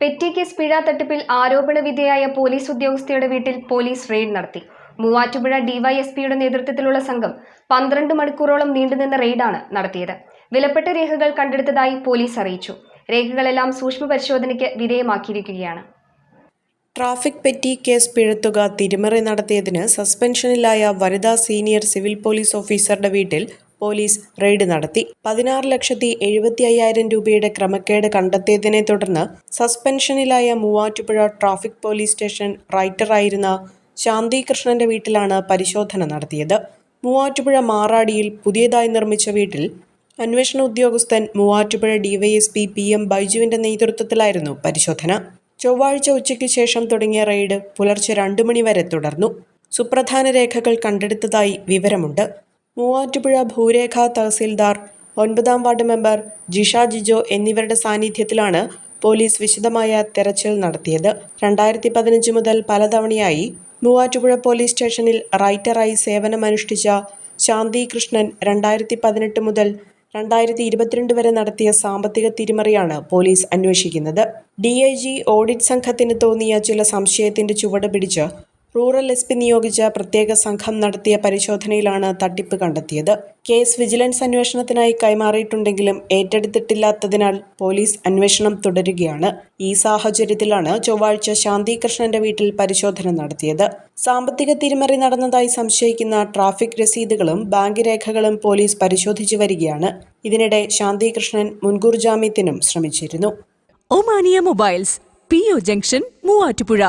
Petty case പിഴ തട്ടിപ്പിൽ ആരോപണ വിധേയായ പോലീസ് ഉദ്യോഗസ്ഥയുടെ വീട്ടിൽ പോലീസ് റെയ്ഡ് നടത്തി. മൂവാറ്റുപുഴ ഡിവൈഎസ്പിയുടെ നേതൃത്വത്തിലുള്ള സംഘം പന്ത്രണ്ട് മണിക്കൂറോളം നീണ്ടുനിന്ന റെയ്ഡാണ് നടത്തിയത്. വിലപ്പെട്ട രേഖകൾ കണ്ടെടുത്തതായി പോലീസ് അറിയിച്ചു. രേഖകളെല്ലാം സൂക്ഷ്മ പരിശോധനയ്ക്ക് വിധേയമാക്കിയിരിക്കുകയാണ്. ട്രാഫിക് പെറ്റി കേസ് പിഴത്തുക തിരിമറി നടത്തിയതിന് സസ്പെൻഷനിലായ വനിതാ സീനിയർ സിവിൽ പോലീസ് ഓഫീസറുടെ വീട്ടിൽ പോലീസ് റെയ്ഡ് നടത്തി. പതിനാറ് ലക്ഷത്തി എഴുപത്തി അയ്യായിരം രൂപയുടെ ക്രമക്കേട് കണ്ടെത്തിയതിനെ തുടർന്ന് സസ്പെൻഷനിലായ മൂവാറ്റുപുഴ ട്രാഫിക് പോലീസ് സ്റ്റേഷൻ റൈറ്ററായിരുന്ന ശാന്തി കൃഷ്ണന്റെ വീട്ടിലാണ് പരിശോധന നടത്തിയത്. മൂവാറ്റുപുഴ മാറാടിയിൽ പുതിയതായി നിർമ്മിച്ച വീട്ടിൽ അന്വേഷണ ഉദ്യോഗസ്ഥൻ മൂവാറ്റുപുഴ ഡിവൈഎസ്പി പി എം ബൈജുവിന്റെ നേതൃത്വത്തിലായിരുന്നു പരിശോധന. ചൊവ്വാഴ്ച ഉച്ചയ്ക്ക് ശേഷം തുടങ്ങിയ റെയ്ഡ് പുലർച്ചെ രണ്ടു മണിവരെ തുടർന്നു. സുപ്രധാന രേഖകൾ കണ്ടെടുത്തതായി വിവരമുണ്ട്. മൂവാറ്റുപുഴ ഭൂരേഖ തഹസീൽദാർ ഒൻപതാം വാർഡ് മെമ്പർ ജിഷ ജിജോ എന്നിവരുടെ സാന്നിധ്യത്തിലാണ് പോലീസ് വിശദമായ തെരച്ചിൽ നടത്തിയത്. രണ്ടായിരത്തി പതിനഞ്ച് മുതൽ പലതവണയായി മൂവാറ്റുപുഴ പോലീസ് സ്റ്റേഷനിൽ റൈറ്ററായി സേവനമനുഷ്ഠിച്ച ശാന്തി കൃഷ്ണൻ രണ്ടായിരത്തി പതിനെട്ട് മുതൽ രണ്ടായിരത്തി ഇരുപത്തിരണ്ട് വരെ നടത്തിയ സാമ്പത്തിക തിരിമറിയാണ് പോലീസ് അന്വേഷിക്കുന്നത്. ഡി ഐ ജി ഓഡിറ്റ് സംഘത്തിന് തോന്നിയ ചില സംശയത്തിന്റെ ചുവട് പിടിച്ച് റൂറൽ എസ് പി നിയോഗിച്ച പ്രത്യേക സംഘം നടത്തിയ പരിശോധനയിലാണ് തട്ടിപ്പ് കണ്ടെത്തിയത്. കേസ് വിജിലൻസ് അന്വേഷണത്തിനായി കൈമാറിയിട്ടുണ്ടെങ്കിലും ഏറ്റെടുത്തിട്ടില്ലാത്തതിനാൽ പോലീസ് അന്വേഷണം തുടരുകയാണ്. ഈ സാഹചര്യത്തിലാണ് ചൊവ്വാഴ്ച ശാന്തി കൃഷ്ണന്റെ വീട്ടിൽ പരിശോധന നടത്തിയത്. സാമ്പത്തിക തിരിമറി നടന്നതായി സംശയിക്കുന്ന ട്രാഫിക് രസീതുകളും ബാങ്ക് രേഖകളും പോലീസ് പരിശോധിച്ചു വരികയാണ്. ഇതിനിടെ ശാന്തി കൃഷ്ണൻ മുൻകൂർ ജാമ്യത്തിനും ശ്രമിച്ചിരുന്നു. Omania mobiles P O junction Muvattupuzha.